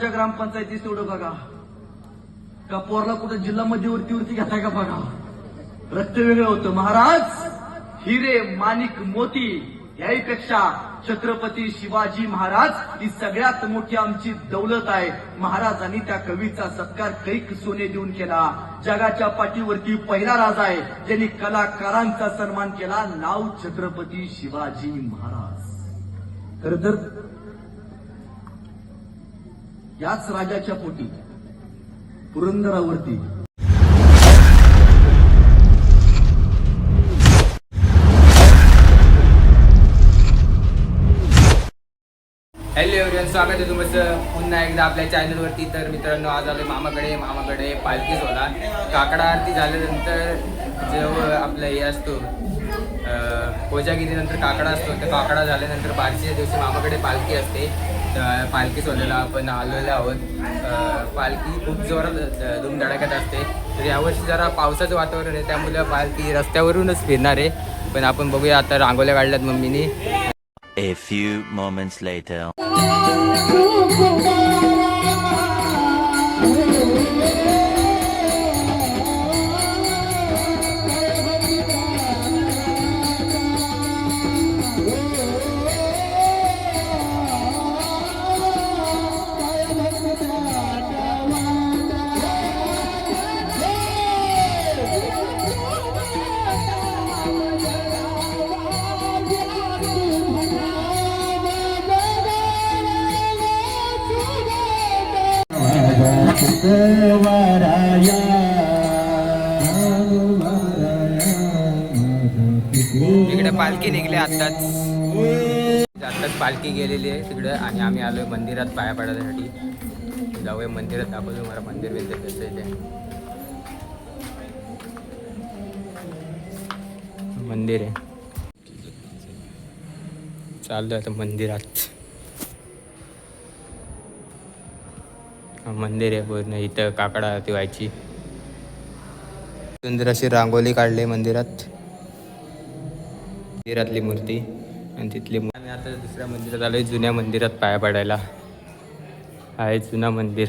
तुमच्या ग्रामपंचायतीस तेवढं बघा. का पोरला कुठं जिल्हा मध्यवर्ती वरती घेताय का बघा? रक्त वेगळं होतं. महाराज हिरे माणिक मोती याहीपेक्षा छत्रपती शिवाजी महाराज ही सगळ्यात मोठी आमची दौलत आहे. महाराजांनी त्या कवीचा सत्कार कैक सोने देऊन केला. जगाच्या पाठीवरती पहिला राजा आहे. ज्यांनी कलाकारांचा सन्मान केला. नाव छत्रपती शिवाजी महाराज. खर तर याच राजाच्या पोटी पुरंदरावरती. हॅलो एव्हरीवन स्वागत आहे तुमचं पुन्हा एकदा आपल्या चॅनलवरती तर मित्रांनो आज आलो मामाकडे. मामाकडे पालखी सोहळा. काकडा आरती झाल्यानंतर जेव्हा आपलं हे असतो कोजागिरीनंतर काकडा असतो. तर काकडा झाल्यानंतर बारशीच्या दिवशी मामाकडे पालखी असते. पालखी सोहळ्याला आपण आलेलो आहोत. पालखी खूप जोरात धूमधडाक्यात असते. तर यावर्षी जरा पावसाचं वातावरण आहे त्यामुळे पालखी रस्त्यावरूनच फिरणार आहे. पण आपण बघूया आता रांगोल्या काढल्यात मम्मीनी. A few moments later. पालखी निघली आत्ताच. आत्ताच पालखी गेलेली आहे तिकडे आणि आम्ही आलोय मंदिरात पाया पडण्यासाठी जाऊया मंदिरात दाखवतो तुम्हाला मंदिर बिंदिर कसं आहे मंदिर आहे. चाललोय आता मंदिरात. मंदिर आहे पूर्ण इथं काकडा आरती व्हायची सुंदर अशी रांगोली काढली मंदिरात. मंदिरातली मूर्ती आणि तिथली आम्ही आता दुसऱ्या मंदिरात आलोय जुन्या मंदिरात पाया पडायला. आहे जुना मंदिर.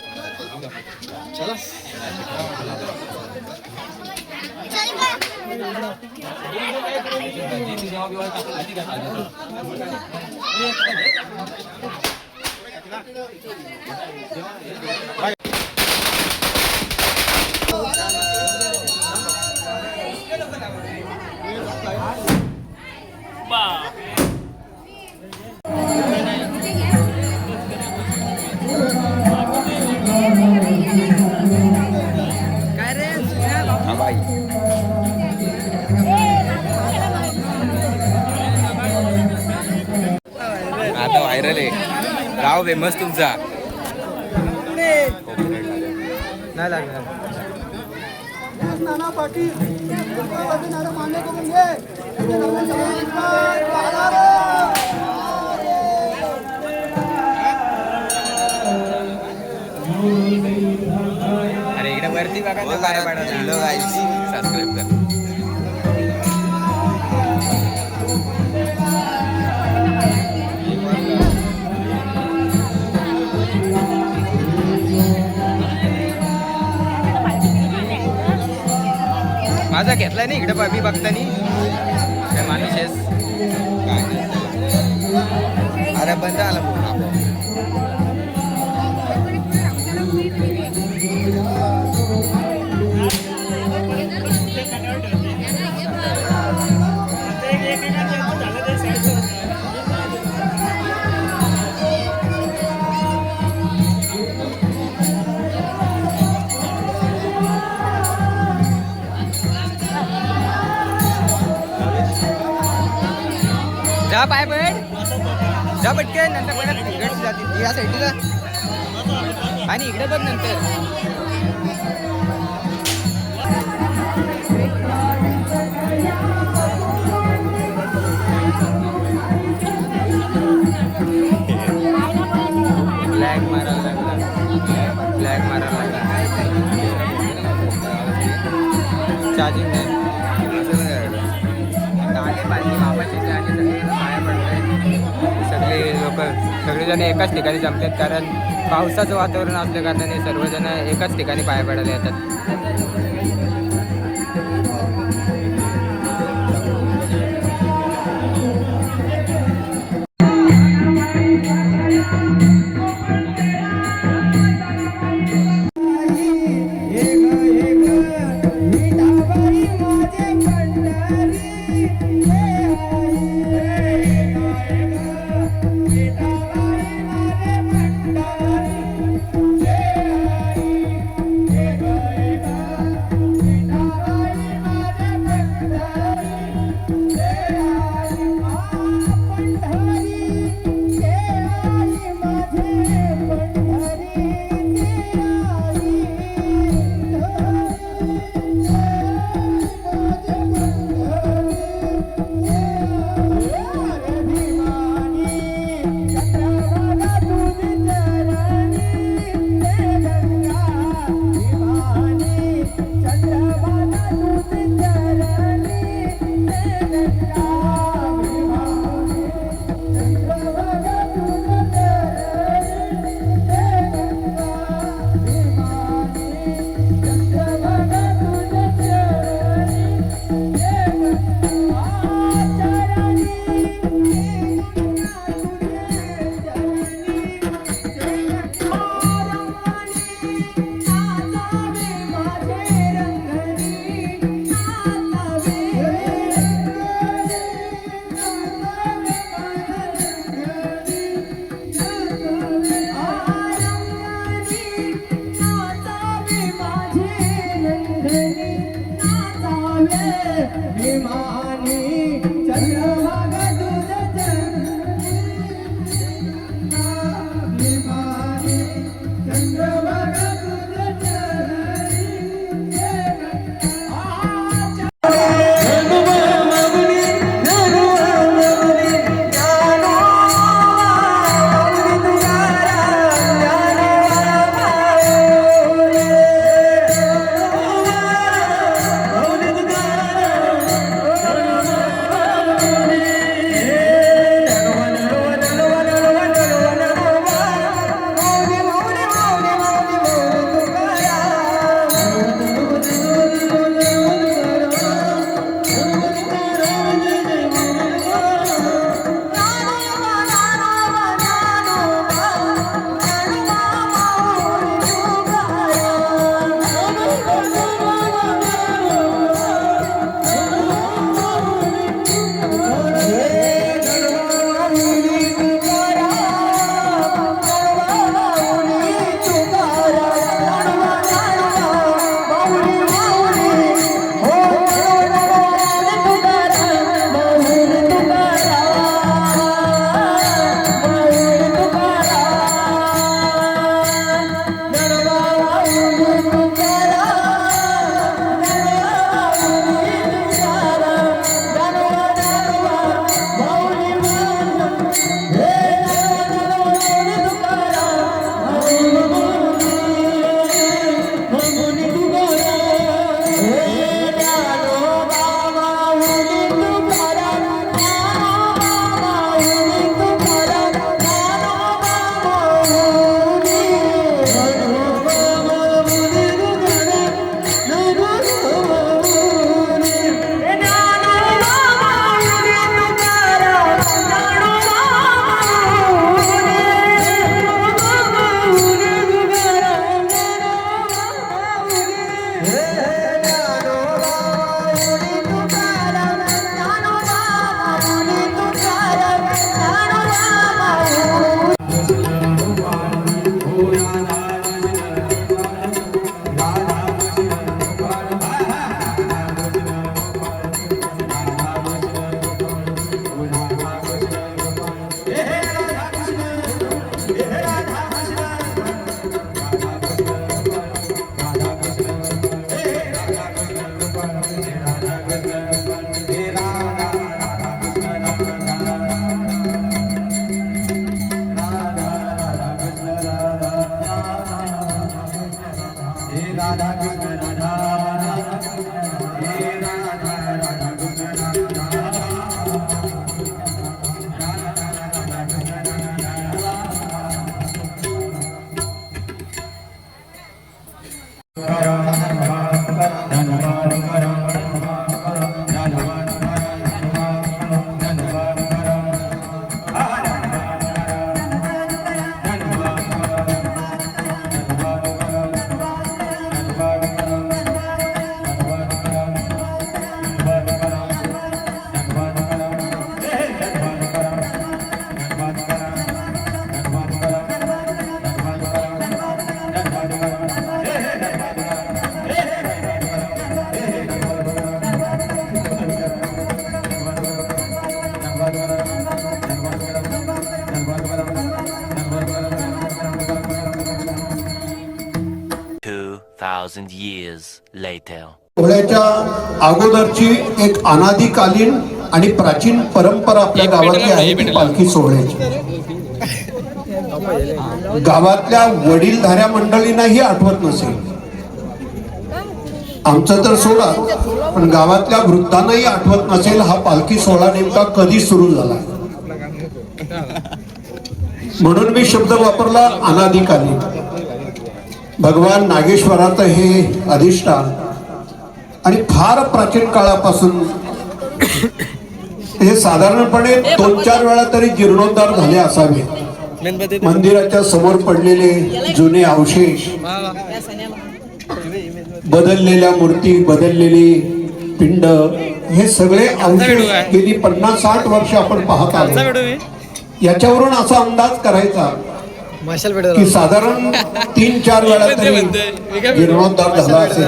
हा व्हायरल आहे. गाव फेमस तुमचा. नाही लागणार. अरे इकडे वरती बघा माझा घेतलाय ना इकडे मी बघतानी काय माणूस आहेस? अरे बंद आला जा पाय पड जा पटकन नंतर परत इकडे जातील या साईडला. आणि इकडे बघ नंतर. ब्लॅक मारायला लागला. ब्लॅक मारायला लागला. चार्जिंग नाही. आले पाहिजे मामाचे ते आणि सगळे पाया पडतायत सगळे लोक सगळेजण एकाच ठिकाणी जमतात कारण पावसाचं वातावरण असल्या कारणाने सर्वजण एकाच ठिकाणी पाया पडायला येतात. Radha Krishna thousand years later पोळ्याच्या अगोदरची एक अनादिकालीन आणि प्राचीन परंपरा आपल्या गावातली आहे पालखी सोहळ्याची. गावातल्या वडीलधाऱ्या मंडळींना ही आठवत नसेल. आमचं तर सोडा पण गावातल्या वृद्धांनाही आठवत नसेल हा पालखी सोहळा नेमका कधी सुरू झाला. म्हणून मी शब्द वापरला अनादिकालीन. भगवान नागेश्वराचं हे अधिष्ठान. आणि फार प्राचीन काळापासून हे साधारणपणे दोन चार वेळा तरी जीर्णोद्धार झाले असावे. मंदिराच्या समोर पडलेले जुने अवशेष बदललेल्या मूर्ती बदललेली पिंड हे सगळे अवशेष गेली पन्नास साठ वर्ष आपण पाहत आलो. याच्यावरून असा अंदाज करायचा की साधारण तीन चार वेळा तरी जीर्णोद्धार झाला असेल.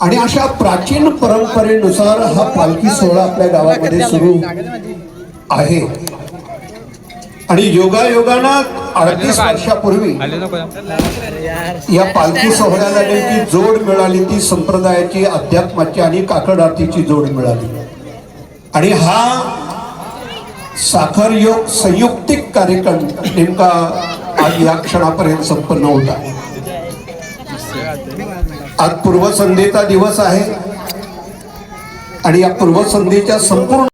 आणि अशा प्राचीन परंपरेनुसार हा पालखी सोहळा आपल्या गावामध्ये सुरू आहे. आणि योगायोगानं अडतीस वर्षापूर्वी या पालखी सोहळ्याला नेमकी जोड मिळाली ती संप्रदायाची अध्यात्माची आणि काकड आरतीची जोड मिळाली. आणि हा साखर योग संयुक्तिक कार्यक्रम नेमका आज या क्षणापर्यंत संपन्न होता आज पूर्वसंध्येचा दिवस आहे आणि या पूर्वसंध्येच्या संपूर्ण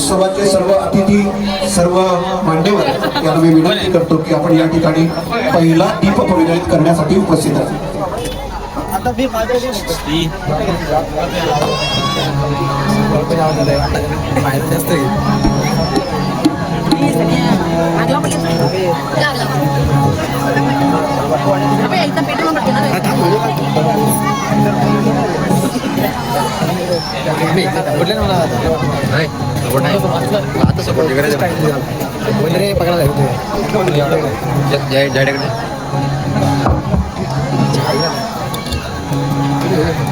दीपोत्सवाचे सर्व अतिथी सर्व मान्यवर यांना मी विनंती करतो की आपण या ठिकाणी पहिला दीप प्रज्वलित करण्यासाठी उपस्थित आहात apa ya kita pedo nomor kita कुंडली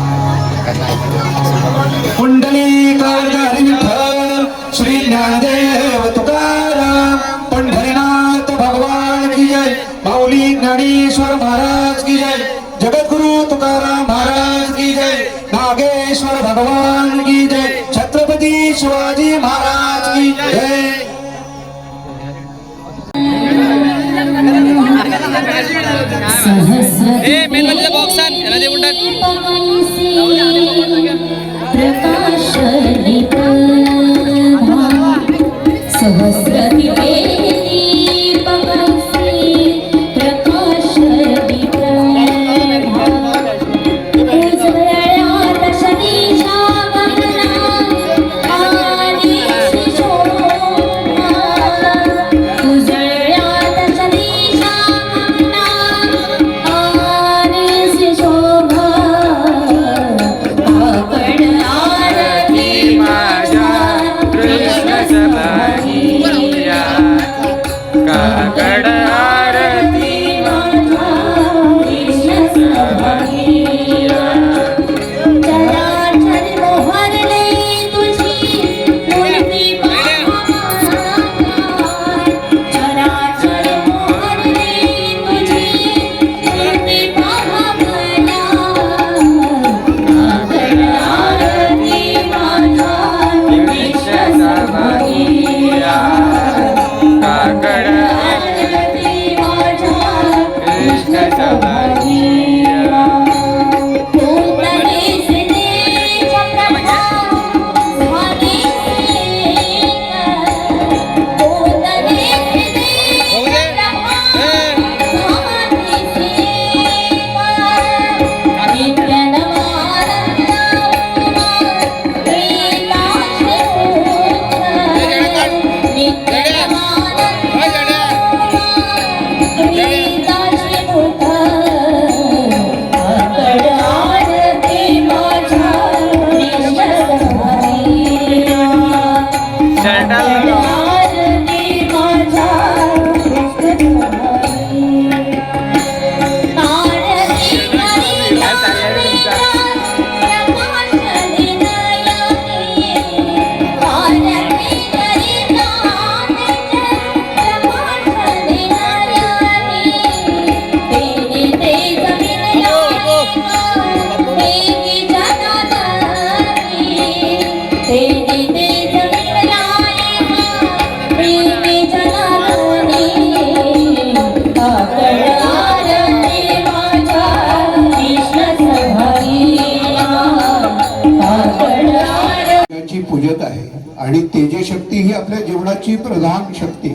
आणि तेजशक्ती ही आपल्या जीवनाची प्रधान शक्ती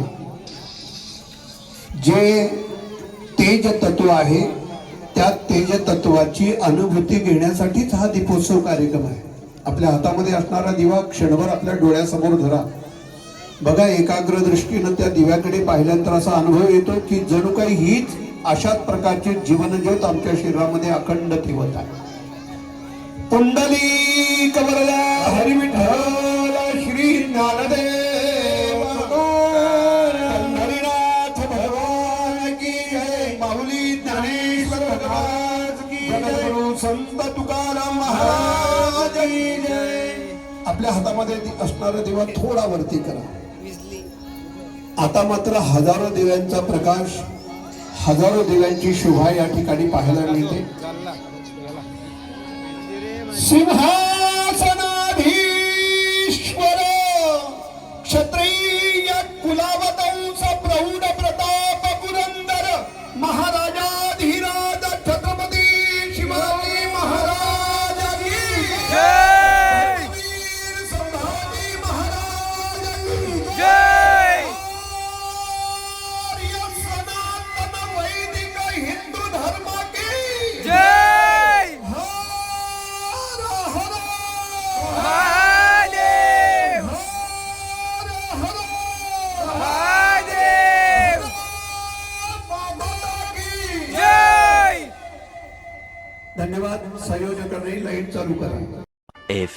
जे तेज तत्व आहे त्या तेज तत्वाची अनुभूती घेण्यासाठीच हा दीपोत्सव कार्यक्रम आहे. आपल्या हातामध्ये असणारा दिवा क्षणभर आपल्या डोळ्यासमोर धरा. बघा एकाग्र दृष्टीनं त्या दिव्याकडे पाहिल्यानंतर असा अनुभव येतो की जणू काही हीच अशाच प्रकारची जीवनज्योत आमच्या शरीरामध्ये अखंड ठेवत आहे. कुंडली कवरला हरी विठ्ठल श्री ज्ञानदेव. हरिनाथ भगवान की जय. माऊली ज्ञानेश्वर भगवान की जय. संत तुकाराम महाराज जय. आपल्या हातामध्ये असणारा दिवा थोडा वरती करा. आता मात्र हजारो दिव्यांचा प्रकाश हजारो दिव्यांची शोभा या ठिकाणी पाहायला मिळते. सिंहासनाधीश्वर क्षत्रिय कुलावतंस प्रौढ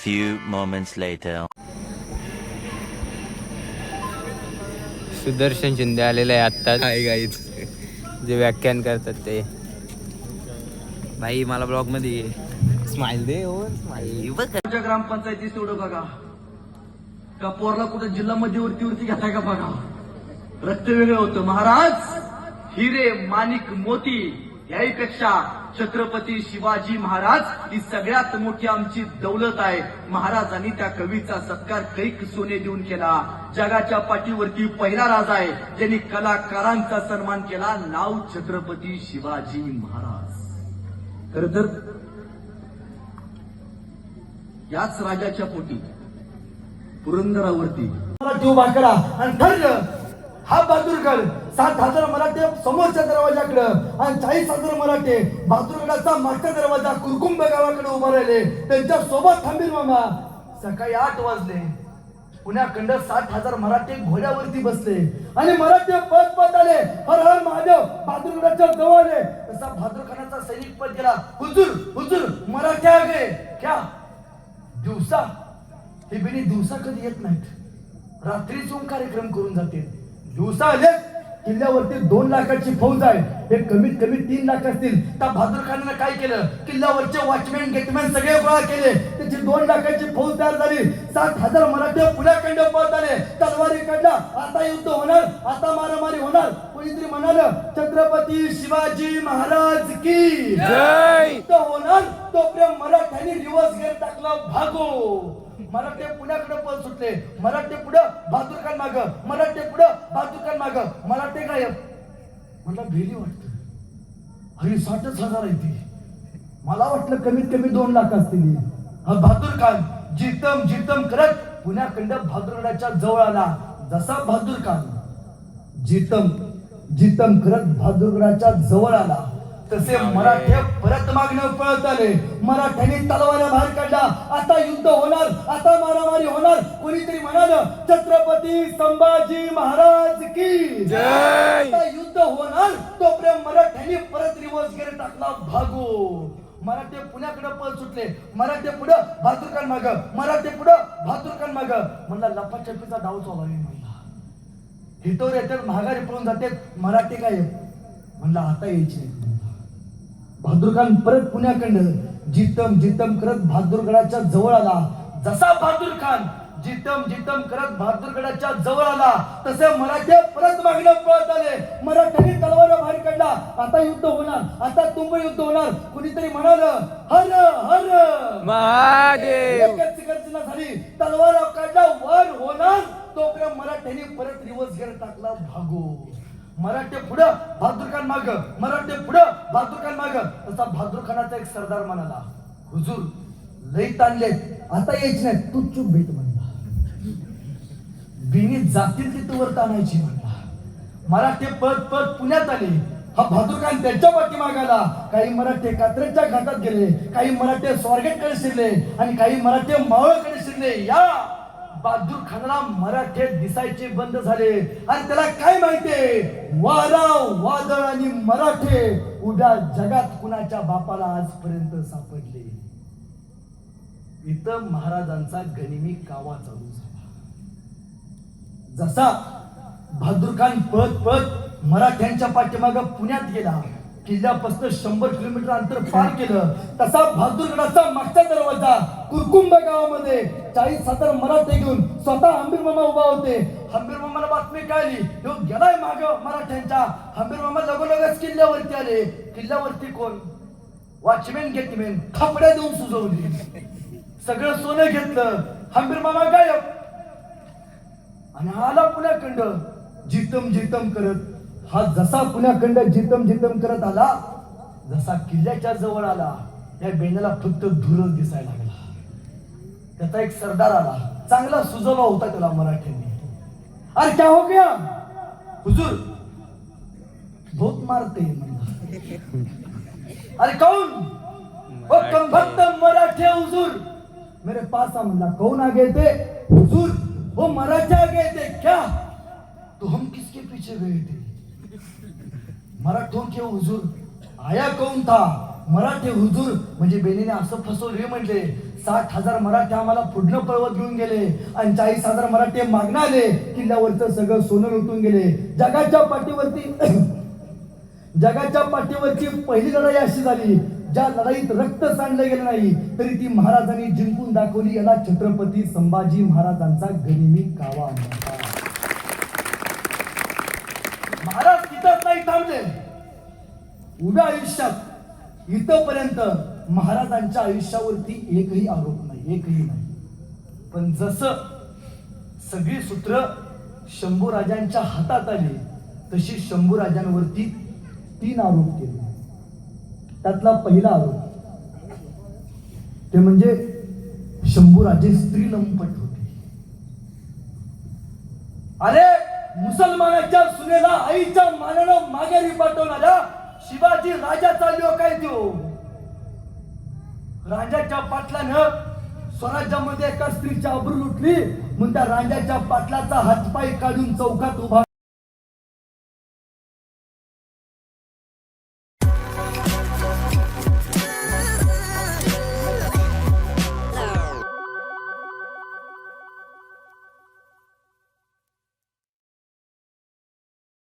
few moments later. Sudarshan Shinde आलेले आहे आत्ताच. जे व्याख्यान करतात ते. भाई मला ब्लॉगमध्ये स्माइल दे हो स्माइल तुमच्या ग्रामपंचायतीस तेवढं बघा का पोरला कुठं जिल्हा मध्यवर्ती वरती घेताय का बघा? रक्त वेगळं होतं. महाराज हिरे माणिक मोती याहीपेक्षा छत्रपती शिवाजी महाराज ही सगळ्यात मोठी आमची दौलत आहे. महाराजांनी त्या कवीचा सत्कार कैक सोने देऊन केला. जगाच्या पाठीवरती पहिला राजा आहे. ज्यांनी कलाकारांचा सन्मान केला. नाव छत्रपती शिवाजी महाराज. खर तर याच राजाच्या पोटी पुरंदरावरती. जीव भाकरा आणि ठरलं हा बहादूरगड सात हजार मराठे समोरच्या दरवाजाकडं आणि चाळीस हजार मराठे बहादूरगडाचा मागचा दरवाजा कुरकुंब गावाकडे उभा राहिले. त्यांच्यासोबत थांबील मामा. सकाळी आठ वाजले. पुण्याखंड सात हजार मराठे घोड्यावरती बसले. आणि मराठे पद पद आले. हर हर महादेव बहादूरगडाच्या जवळ आले तसा बहादूर सैनिक पद गेला. हुजूर हुजूर मराठ्या आगे. क्या? दिवसा. हे बिनी दिवसा कधी येत नाहीत. रात्रीच कार्यक्रम करून जाते दिवसा आले किल्ल्यावरती दोन लाखाची फौज आहे. हे कमीत कमी तीन लाख असतील. त्या बहादूर खानानं काय केलं? किल्ल्यावरचे वॉचमॅन गेटमॅन सगळे गोळा केले. त्याची दोन लाखाची फौज तयार झाली. सात हजार मराठे पुण्याखंड पळत आले. तलवारी काढला. आता युद्ध होणार. आता मारामारी होणार. कोणीतरी म्हणाल छत्रपती शिवाजी महाराज की युद्ध होणार. तोपर्यंत मराठ्यांनी रिवर्स गेअर टाकला. भागो! मराठे पुण्याकडे पळ सुटले. मराठे पुढं बहादूर खान माग मराठे पुढं बहादूर खान माग मराठे गायब. मला भेली वाटत. अरे साठच हजार आहे ती. मला वाटलं कमीत कमी दोन लाख असतील हा. बहादूर खान जितम जितम करत पुण्याखंड भादुरगडाच्या जवळ आला. जसा बहादूर खान जितम जितम करत भादुरगडाच्या जवळ आला. तसे मराठे परत मागणं पळत आले. मराठ्यांनी तलवाऱ्या बाहेर काढला आता युद्ध होणार आता मारामारी होणार. कोणीतरी म्हणाल छत्रपती संभाजी महाराज की. आता युद्ध होणार तोपर्यंत मराठ्यांनी परत रिवर्स गेअर टाकला भागो. मराठे पुण्याकडे पळ सुटले. मराठे पुढं खान माग. मराठे पुढं खान माग. म्हणला लपाछपीचा डाव चालू म्हणला. हिटोर येतात महागारी पळून जाते मराठी काय? म्हणलं आता यायचे. खान परत पुण्याकडं जितम जितम करत बहादूरगडाच्या जवळ आला. जसा बहादूर खान जितम जितम करत बहादूरगडाच्या जवळ आला तसे मराठे परत मागणं पळत आले. मराठ्यांनी तलवार बाहेर काढला. आता युद्ध होणार आता तुंब युद्ध होणार. कुणीतरी म्हणाल हर हर. महादेव! एकच गर्जना झाली. तलवार काढला वर होणार. तोपर्यंत मराठ्यांनी परत रिवर्स गेअर टाकला भागो. मराठे पुढं बहादूर माग मराठे पुढं बहादूर माग तसा बहादूर एक सरदार म्हणाला हुजूर लई ताणले आता यायचे नाही तू चूप भेट म्हणला. बिनी जातील तिथवर आणायची म्हणला. मराठे पद पद पुण्यात आले. हा बहादूरखान त्यांच्या पाठीमागाला काही मराठे कात्रेच्या घाटात गेले. काही मराठे स्वारगेटकडे शिरले. आणि काही मराठे मावळकडे शिरले. या! बहादूर खानाला मराठे दिसायचे बंद झाले. आणि त्याला काय माहितीये वारा वादळ आणि मराठे उद्या जगात कुणाच्या बापाला आजपर्यंत सापडले? इथं महाराजांचा गनिमी कावा चालू झाला. जसा बहादूर खान पळत पळत मराठ्यांच्या पाठीमाग पुण्यात गेला किल्ल्यापासून शंभर किलोमीटर अंतर पार केलं. तसा बहादूरगडाचा मागचा दरवाजा कुरकुंब गावामध्ये चाळीस सातार मराठे घेऊन स्वतः हंबीर मामा उभा होते. हंबीर मामाला बातमी कळली ह्यो गेलाय माग मराठ्यांच्या. हंबीर मामा लगोलगच किल्ल्यावरती आले. किल्ल्यावरती कोण? वॉचमॅन गेटमॅन खापड्या देऊन सुजवली. सगळं सोनं घेतलं. हंबीर मामा गायब. आणि आला पुण्याखंड जितम जितम करत. हा जसा पुण्याखंड जितम जितम करत आला जसा किल्ल्याच्या जवळ आला या बेण्याला फक्त धुरच दिसायला लागला. त्याचा एक सरदार आला. चांगला सुजवला होता त्याला मराठ्यांनी. अरे क्या हो गया? हुजूर. भूत मारते अरे कौन ओ कम मराठे हुजूर. मेरे पास आ म्हणला कौन आ गए थे? हुजूर. वो मराठे आ गए थे. क्या? तो हम किसके पीछे गए थे? मराठों के हुजूर आया कोण था मराठे हुजूर म्हणजे बेनीने असं फसवले म्हटले साठ हजार मराठे आम्हाला पुढनं पळवत घेऊन गेले आणि चाळीस हजार मराठे मागणं आले किल्ल्यावरचं सगळं सोनं लुटून गेले. जगाच्या पाठीवरती जगाच्या पाठीवरची पहिली लढाई अशी झाली ज्या लढाईत रक्त सांडलं गेलं नाही तरी ती महाराजांनी जिंकून दाखवली याला छत्रपती संभाजी महाराजांचा गनिमी कावा म्हणतात महाराज तिथंच नाही उभ्या आयुष्यात इथपर्यंत महाराजांच्या आयुष्यावरती एकही आरोप नाही एकही नाही. पण जसं सगळी सूत्र शंभूराजांच्या हातात आली तशी शंभूराजांवरती तीन आरोप केले. त्यातला पहिला आरोप ते म्हणजे शंभूराजे स्त्रीलंपट होते. अरे! मुसलमानाच्या सुनेला आईच्या मानानं माघारी पाठवणारा शिवाजी राजा चाललो काय देऊ राजाच्या पाटलानं स्वराज्यामध्ये एका स्त्रीची अब्रू लुटली. म्हणून त्या राजाच्या पाटलाचा हातपाय काढून चौकात उभा